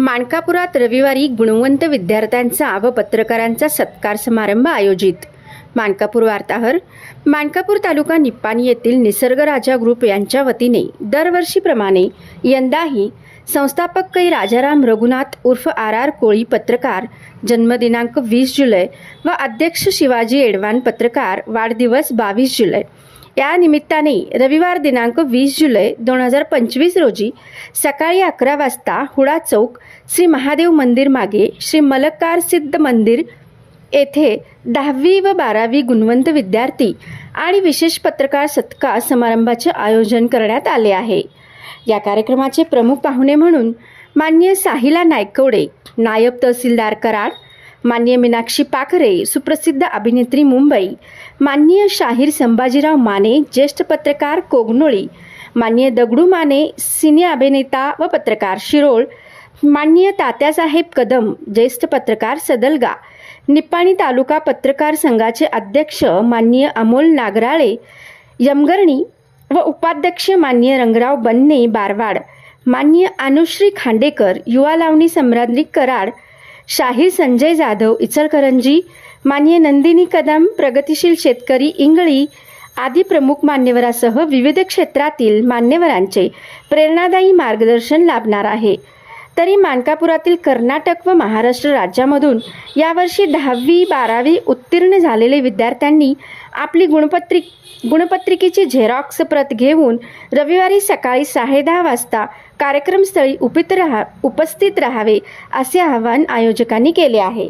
माणकापुरात रविवारी गुणवंत विद्यार्थ्यांचा व पत्रकारांचा सत्कार समारंभ आयोजित. मानकापूर वार्ताहर मानकापूर तालुका निप्पाणी येथील निसर्गराजा ग्रुप यांच्या वतीने दरवर्षीप्रमाणे यंदाही संस्थापक कै राजाराम रघुनाथ उर्फ आर आर कोळी पत्रकार जन्मदिनांक वीस जुलै व अध्यक्ष शिवाजी एडवान पत्रकार वाढदिवस बावीस जुलै या निमित्ताने रविवार दिनांक वीस जुलै दोन हजार पंचवीस रोजी सकाळी अकरा वाजता हुडा चौक श्री महादेव मंदिर मागे श्री मलकार सिद्ध मंदिर येथे दहावी व बारावी गुणवंत विद्यार्थी आणि विशेष पत्रकार सत्कार समारंभाचे आयोजन करण्यात आले आहे. या कार्यक्रमाचे प्रमुख पाहुणे म्हणून मान्य साहिला नायकवडे नायब तहसीलदार कराड मान्य मीनाक्षी पाखरे सुप्रसिद्ध अभिनेत्री मुंबई माननीय शाहीर संभाजीराव माने ज्येष्ठ पत्रकार कोगनोळी माननीय दगडू माने सिने अभिनेता व पत्रकार शिरोळ माननीय तात्यासाहेब कदम ज्येष्ठ पत्रकार सदलगा निप्पाणी तालुका पत्रकार संघाचे अध्यक्ष माननीय अमोल नागराळे यमगर्णी व उपाध्यक्ष माननीय रंगराव बन्ने बारवाड माननीय अनुश्री खांडेकर युवा लावणी सम्राज्ञी कराड शाहीर संजय जाधव इचलकरंजी मान्य नंदिनी कदम प्रगतिशील शेतकरी इंगळी आदी प्रमुख मान्यवरासह विविध क्षेत्रातील मान्यवरांचे प्रेरणादायी मार्गदर्शन लाभणार आहे. तरी मानकापुरातील कर्नाटक व महाराष्ट्र राज्यामधून यावर्षी दहावी बारावी उत्तीर्ण झालेले विद्यार्थ्यांनी आपली गुणपत्रिक गुणपत्रिकेची झेरॉक्स प्रत घेऊन रविवारी सकाळी साडेदहा वाजता कार्यक्रमस्थळी उपित राहा उपस्थित राहावे असे आवाहन आयोजकांनी केले आहे.